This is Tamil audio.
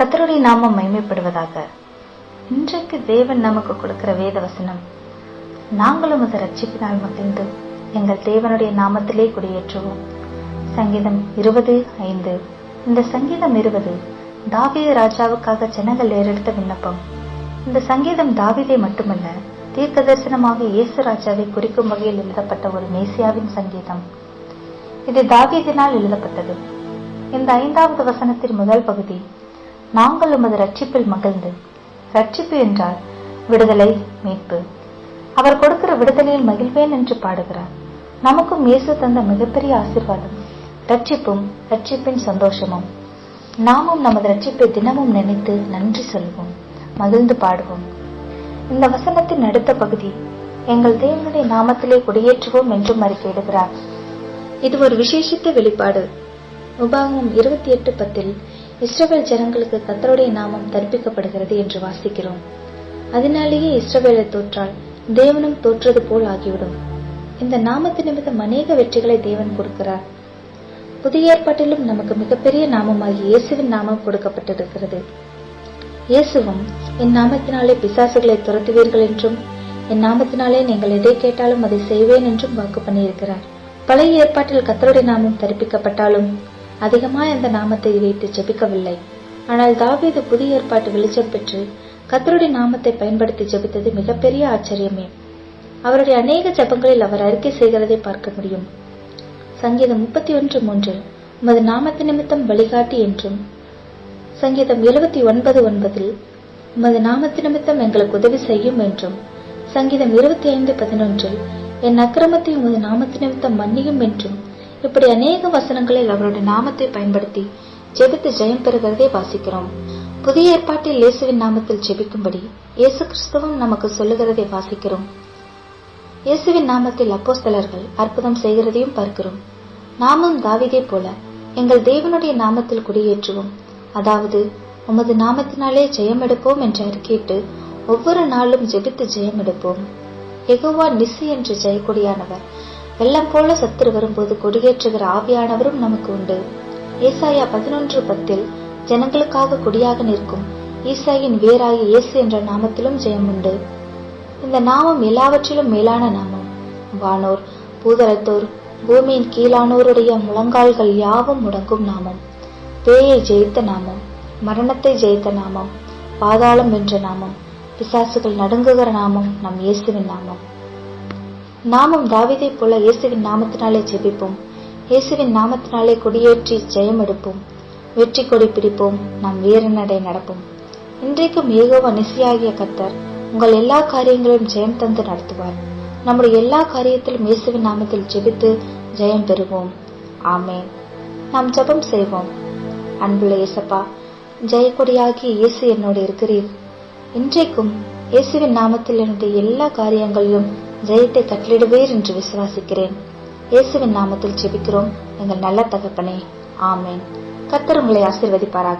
கத்தருடைய நாமம் மைமைப்படுவதாக இன்றைக்கு தேவன் நமக்கு கொடுக்கிற வேத வசனம். நாங்களும் அது ரட்சிப்பினால் மகிழ்ந்து எங்கள் தேவனுடைய நாமத்திலே குடியேற்றுவோம். சங்கீதம் இருபது ஐந்து. இந்த சங்கீதம் இருபது தாவிய ராஜாவுக்காக ஜனங்கள் ஏறெடுத்த விண்ணப்பம். இந்த சங்கீதம் தாவீதை மட்டுமல்ல தீர்க்க தரிசனமாக இயேசு ராஜாவை குறிக்கும் வகையில் எழுதப்பட்ட ஒரு மேசியாவின் சங்கீதம். இது தாவீதினால் எழுதப்பட்டது. இந்த ஐந்தாவது வசனத்தின் முதல் பகுதி நாங்கள் உமது ரட்சிப்பில் மகிழ்ந்து. ரட்சிப்பு என்றால் விடுதலை மீட்பு. அவர் கொடுக்கிற விடுதலையில் மகிழ்வேன் என்று பாடுகிறார். நமக்கும் இயேசு தந்த மிகப்பெரிய ஆசீர்வாதம். ரட்சிப்பும் ரட்சிப்பின் சந்தோஷமும். நாமும் நமது ரட்சிப்பை தினமும் நினைத்து நன்றி சொல்வோம் மகிழ்ந்து பாடுவோம். இந்த வசனத்தின் அடுத்த பகுதி எங்கள் தேவனுடைய நாமத்திலே குடியேற்றுவோம் என்றும் அறிக்கையிடுகிறார் இது ஒரு விசேஷித்த வெளிப்பாடு. உபாகமம் இருபத்தி எட்டு பத்தில் இஸ்ரவேல் ஜனங்களுக்கு கத்தருடைய நாமம் தற்பிக்கப்படுகிறது என்று வாசிக்கிறோம். அதனாலேயே இஸ்ரவேலை தோற்றால் தேவனும் தோற்றது போல் ஆகிவிடும். இந்த நாமத்து நிமித்தம் அநேக வெற்றிகளை தேவன் கொடுக்கிறார். புதிய ஏற்பாட்டிலும் நமக்கு மிகப்பெரிய நாமமாகி இயேசுவின் நாமம் கொடுக்கப்பட்டிருக்கிறது. இயேசுவும் என் நாமத்தினாலே பிசாசுகளை துரத்துவீர்கள் என்றும் என் நாமத்தினாலே நீங்கள் எதை கேட்டாலும் அதை செய்வேன் என்றும் வாக்கு பண்ணியிருக்கிறார் பழைய ஏற்பாட்டில் கத்தருடைய நாமம் தரிப்பிக்கப்பட்டாலும் அதிகமாய் அந்த நாமத்தை வைத்து ஜெபிக்கவில்லை. ஆனால் தாவீது புதிய ஏற்பாட்டு வெளிச்சம் பெற்று கத்தருடைய நாமத்தை பயன்படுத்தி ஜெபித்தது மிகப்பெரிய ஆச்சரியமே. அவருடைய அநேக ஜெபங்களில் அவர் அறிக்கை செய்கிறதை பார்க்க முடியும். சங்கீதம் முப்பத்தி ஒன்று மூன்றில் உமது நாமத்து நிமித்தம் வழிகாட்டி என்றும் சங்கீதம் எழுபத்தி ஒன்பது ஒன்பதில் உமது நாமத்து நிமித்தம் எங்களுக்கு உதவி செய்யும் என்றும் சங்கீதம் இருபத்தி ஐந்து பதினொன்றில் என் அக்கிரமத்தை உமது நாமத்து நிமித்தம் மன்னியும் என்றும் இப்படி அநேக வசனங்களில் அவருடைய நாமத்தை பயன்படுத்தி ஜெபித்து ஜெயம் பெறுகிறதை வாசிக்கிறோம். புதிய ஏற்பாட்டில் இயேசுவின் நாமத்தில் ஜெபிக்கும்படி இயேசு கிறிஸ்துவும் நமக்கு சொல்லுகிறதை வாசிக்கிறோம். இயேசுவின் நாமத்தில் அப்போஸ்தலர்கள் அற்புதம் செய்கிறதையும் பார்க்கிறோம். நாமும் தாவிதே போல எங்கள் தேவனுடைய நாமத்தில் குடியேற்றுவோம். அதாவது உமது நாமத்தினாலே ஜெயம் எடுப்போம் என்று அறிக்கையிட்டு ஒவ்வொரு நாளும் ஜெபித்து ஜெயம் எடுப்போம் எகுவா நிசி என்று ஜெயக்கொடியானவர் வெள்ளம் போல சத்துரு வரும்போது கொடியேற்றுகிற ஆவியானவரும் நமக்கு உண்டு. ஏசாயா பதினொன்று பத்தில் ஜனங்களுக்காக கொடியாக நிற்கும் ஈசாயின் வேராகி இயேசு என்ற நாமத்திலும் ஜெயம் உண்டு. இந்த நாமம் எல்லாவற்றிலும் மேலான நாமம். வானோர் பூதரத்தோர் பூமியின் கீழானோருடைய முழங்கால்கள் யாவும் முடங்கும் நாமம். பேயை ஜெயித்த நாமம் மரணத்தை ஜெயித்த நாமம் பாதாளம் வென்ற நாமம் பிசாசுகள் நடுங்குகிற நாமம் நம் இயேசுவின் நாமம். நாமும் தாவிதை போல இயேசுவின் நாமத்தினாலே ஜெபிப்போம். இயேசுவின் நாமத்தினாலே கொடியேற்றி ஜெயம் எடுப்போம் வெற்றி கொடி பிடிப்போம். நாம் வீரநடை நடப்போம். இன்றைக்கும் ஏகோவ நிசையாகிய கத்தர் உங்கள் எல்லா காரியங்களையும் ஜெயம் தந்து நடத்துவார். நம்முடைய எல்லா காரியத்திலும் இயேசுவின் நாமத்தில் ஜெபித்து ஜெயம் பெறுவோம். ஆமே நாம் ஜெபம் செய்வோம். அன்புள்ள இயேசப்பா ஜெயக்கொடியாகி இயேசு என்னோடு இருக்கிறீர். இன்றைக்கும் இயேசுவின் நாமத்தில் என்னுடைய எல்லா காரியங்களிலும் ஜெயத்தை கட்டளிடுவீர் என்று விசுவாசிக்கிறேன். இயேசுவின் நாமத்தில் ஜெபிக்கிறோம். எங்கள் நல்ல தகப்பனே ஆமேன். கத்தர் உங்களை ஆசிர்வதிப்பாராக.